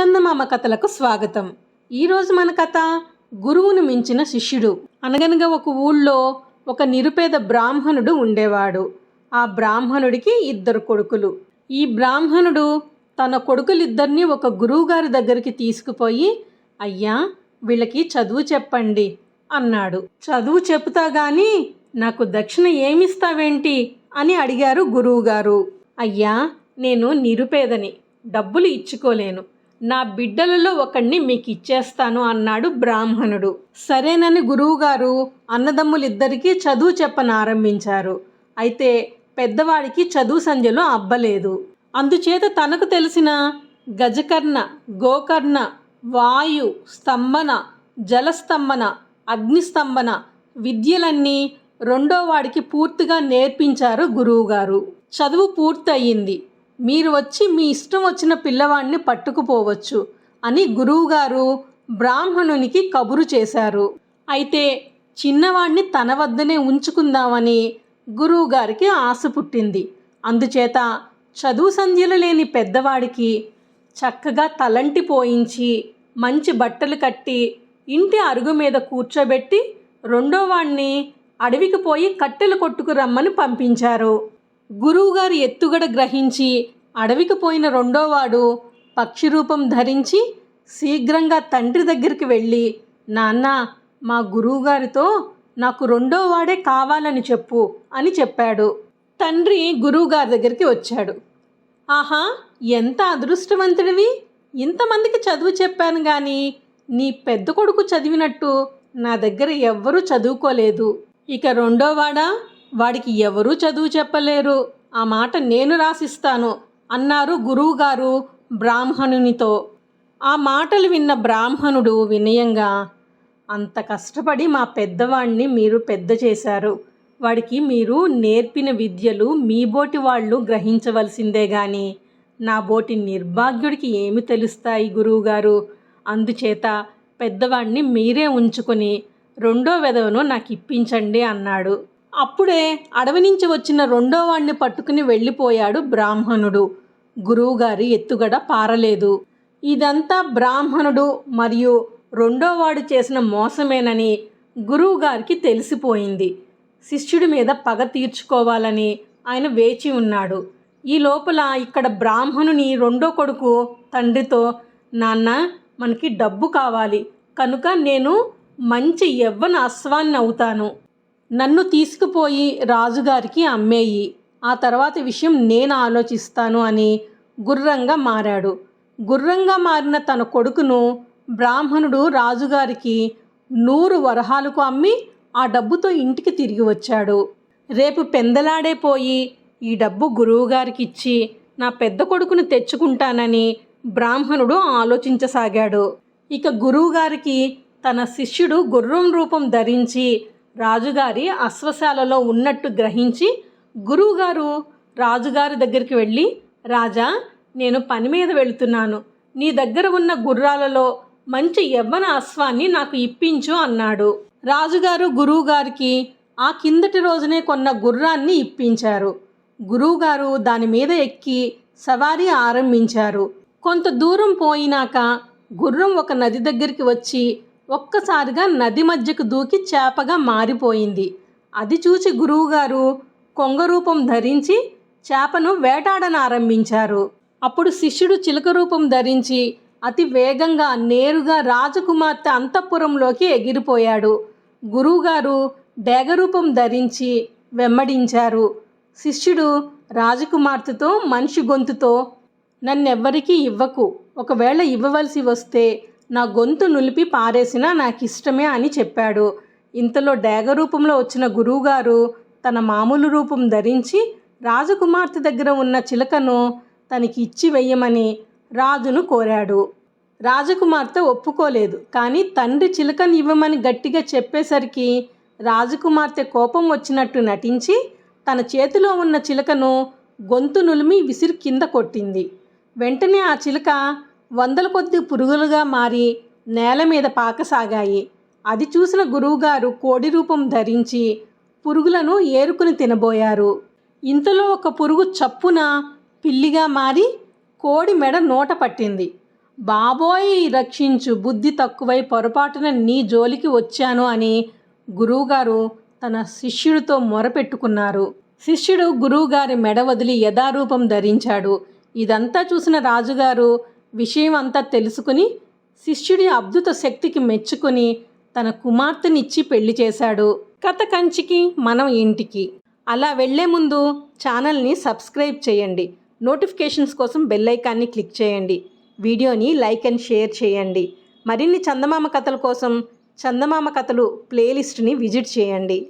చందమామ కథలకు స్వాగతం. ఈరోజు మన కథ గురువును మించిన శిష్యుడు. అనగనగా ఒక ఊళ్ళో ఒక నిరుపేద బ్రాహ్మణుడు ఉండేవాడు. ఆ బ్రాహ్మణుడికి ఇద్దరు కొడుకులు. ఈ బ్రాహ్మణుడు తన కొడుకులిద్దరినీ ఒక గురువుగారి దగ్గరికి తీసుకుపోయి అయ్యా వీళ్ళకి చదువు చెప్పండి అన్నాడు. చదువు చెప్తా గాని నాకు దక్షిణ ఏమిస్తావేంటి? అని అడిగారు గురువుగారు. అయ్యా నేను నిరుపేదని. డబ్బులు ఇచ్చుకోలేను. నా బిడ్డలలో ఒకణ్ణి మీకు ఇచ్చేస్తాను అన్నాడు బ్రాహ్మణుడు. సరేనని గురువుగారు అన్నదమ్ములిద్దరికీ చదువు చెప్పనారంభించారు. అయితే పెద్దవాడికి చదువు సంధ్యలో అబ్బలేదు. అందుచేత తనకు తెలిసిన గజకర్ణ గోకర్ణ వాయు స్తంభన జలస్తంభన అగ్నిస్తంభన విద్యలన్నీ రెండో వాడికి పూర్తిగా నేర్పించారు గురువుగారు. చదువు పూర్తయింది. మీరు వచ్చి మీ ఇష్టం వచ్చిన పిల్లవాడిని పట్టుకుపోవచ్చు అని గురువుగారు బ్రాహ్మణునికి కబురు చేశారు. అయితే చిన్నవాణ్ణి తన వద్దనే ఉంచుకుందామని గురువుగారికి ఆశ పుట్టింది. అందుచేత చదువు సంధ్యలు లేని పెద్దవాడికి చక్కగా తలంటి పోయించి మంచి బట్టలు కట్టి ఇంటి అరుగు మీద కూర్చోబెట్టి రెండో వాణ్ణి అడవికి పోయి కట్టెలు కొట్టుకు రమ్మని పంపించారు. గురువుగారు ఎత్తుగడ గ్రహించి అడవికి పోయిన రెండోవాడు పక్షి రూపం ధరించి శీఘ్రంగా తండ్రి దగ్గరికి వెళ్ళి నాన్న మా గురువుగారితో నాకు రెండో వాడే కావాలని చెప్పు అని చెప్పాడు. తండ్రి గురువుగారి దగ్గరికి వచ్చాడు. ఆహా ఎంత అదృష్టవంతుడివి! ఇంతమందికి చదువు చెప్పాను కానీ నీ పెద్ద కొడుకు చదివినట్టు నా దగ్గర ఎవ్వరూ చదువుకోలేదు. ఇక రెండోవాడా? వాడికి ఎవరూ చదువు చెప్పలేరు. ఆ మాట నేను రాసిస్తాను అన్నారు గురువుగారు బ్రాహ్మణునితో. ఆ మాటలు విన్న బ్రాహ్మణుడు వినయంగా అంత కష్టపడి మా పెద్దవాణ్ణి మీరు పెద్ద చేశారు. వాడికి మీరు నేర్పిన విద్యలు మీ బోటి వాళ్ళు గ్రహించవలసిందే గాని నా బోటి నిర్భాగ్యుడికి ఏమి తెలుస్తాయి గురువుగారు? అందుచేత పెద్దవాడిని మీరే ఉంచుకొని రెండో వెధవను నాకు ఇప్పించండి అన్నాడు. అప్పుడే అడవి నుంచి వచ్చిన రెండో వాణ్ణి పట్టుకుని వెళ్ళిపోయాడు బ్రాహ్మణుడు. గురువుగారి ఎత్తుగడ పారలేదు. ఇదంతా బ్రాహ్మణుడు మరియు రెండోవాడు చేసిన మోసమేనని గురువుగారికి తెలిసిపోయింది. శిష్యుడి మీద పగ తీర్చుకోవాలని ఆయన వేచి ఉన్నాడు. ఈ లోపల ఇక్కడ బ్రాహ్మణుని రెండో కొడుకు తండ్రితో నాన్న మనకి డబ్బు కావాలి. కనుక నేను మంచి యవ్వన అశ్వాన్ని అవుతాను. నన్ను తీసుకుపోయి రాజుగారికి అమ్మేయి. ఆ తర్వాత విషయం నేను ఆలోచిస్తాను అని గుర్రంగా మారాడు. గుర్రంగా మారిన తన కొడుకును బ్రాహ్మణుడు రాజుగారికి నూరు వరహాలకు అమ్మి ఆ డబ్బుతో ఇంటికి తిరిగి వచ్చాడు. రేపు పెందలాడే పోయి ఈ డబ్బు గురువుగారికి ఇచ్చి నా పెద్ద కొడుకును తెచ్చుకుంటానని బ్రాహ్మణుడు ఆలోచించసాగాడు. ఇక గురువుగారికి తన శిష్యుడు గుర్రం రూపం ధరించి రాజుగారి అశ్వశాలలో ఉన్నట్టు గ్రహించి గురువుగారు రాజుగారి దగ్గరికి వెళ్ళి రాజా నేను పని మీద వెళుతున్నాను. నీ దగ్గర ఉన్న గుర్రాలలో మంచి యవ్వన అశ్వాన్ని నాకు ఇప్పించు అన్నాడు. రాజుగారు గురువుగారికి ఆ కిందటి రోజునే కొన్న గుర్రాన్ని ఇప్పించారు. గురువుగారు దాని మీద ఎక్కి సవారీ ఆరంభించారు. కొంత దూరం పోయినాక గుర్రం ఒక నది దగ్గరికి వచ్చి ఒక్కసారిగా నది మధ్యకు దూకి చేపగా మారిపోయింది. అది చూసి గురువుగారు కొంగ రూపం ధరించి చేపను వేటాడనారంభించారు. అప్పుడు శిష్యుడు చిలుక రూపం ధరించి అతి వేగంగా నేరుగా రాజకుమార్తె అంతఃపురంలోకి ఎగిరిపోయాడు. గురువుగారు డేగరూపం ధరించి వెంబడించారు. శిష్యుడు రాజకుమార్తెతో మనిషి గొంతుతో నన్నెవ్వరికీ ఇవ్వకు. ఒకవేళ ఇవ్వవలసి వస్తే నా గొంతు నులిపి పారేసినా నాకు ఇష్టమే అని చెప్పాడు. ఇంతలో డేగ రూపంలో వచ్చిన గురువుగారు తన మామూలు రూపం ధరించి రాజకుమార్తె దగ్గర ఉన్న చిలకను తనకి ఇచ్చి వెయ్యమని రాజును కోరాడు. రాజకుమార్తె ఒప్పుకోలేదు కానీ తండ్రి చిలకను ఇవ్వమని గట్టిగా చెప్పేసరికి రాజకుమార్తె కోపం వచ్చినట్టు నటించి తన చేతిలో ఉన్న చిలకను గొంతు నులిమి విసిరి కింద కొట్టింది. వెంటనే ఆ చిలక వందల కొద్ది పురుగులుగా మారి నేల మీద పాకసాగాయి. అది చూసిన గురువుగారు కోడి రూపం ధరించి పురుగులను ఏరుకుని తినబోయారు. ఇంతలో ఒక పురుగు చప్పున పిల్లిగా మారి కోడి మెడ నోట పట్టింది. బాబోయ్ రక్షించు బుద్ధి తక్కువై పొరపాటున నీ జోలికి వచ్చాను అని గురువుగారు తన శిష్యుడితో మొరపెట్టుకున్నారు. శిష్యుడు గురువుగారి మెడ వదిలి యథారూపం ధరించాడు. ఇదంతా చూసిన రాజుగారు విషయం అంతా తెలుసుకుని శిష్యుడి అద్భుత శక్తికి మెచ్చుకొని తన కుమార్తెనిచ్చి పెళ్ళి చేశాడు. కథ కంచికి మనం ఇంటికి. అలా వెళ్ళే ముందు ఛానల్ని సబ్స్క్రైబ్ చేయండి. నోటిఫికేషన్స్ కోసం బెల్ ఐకాన్ని క్లిక్ చేయండి. వీడియోని లైక్ అండ్ షేర్ చేయండి. మరిన్ని చందమామ కథల కోసం చందమామ కథలు ప్లేలిస్ట్ని విజిట్ చేయండి.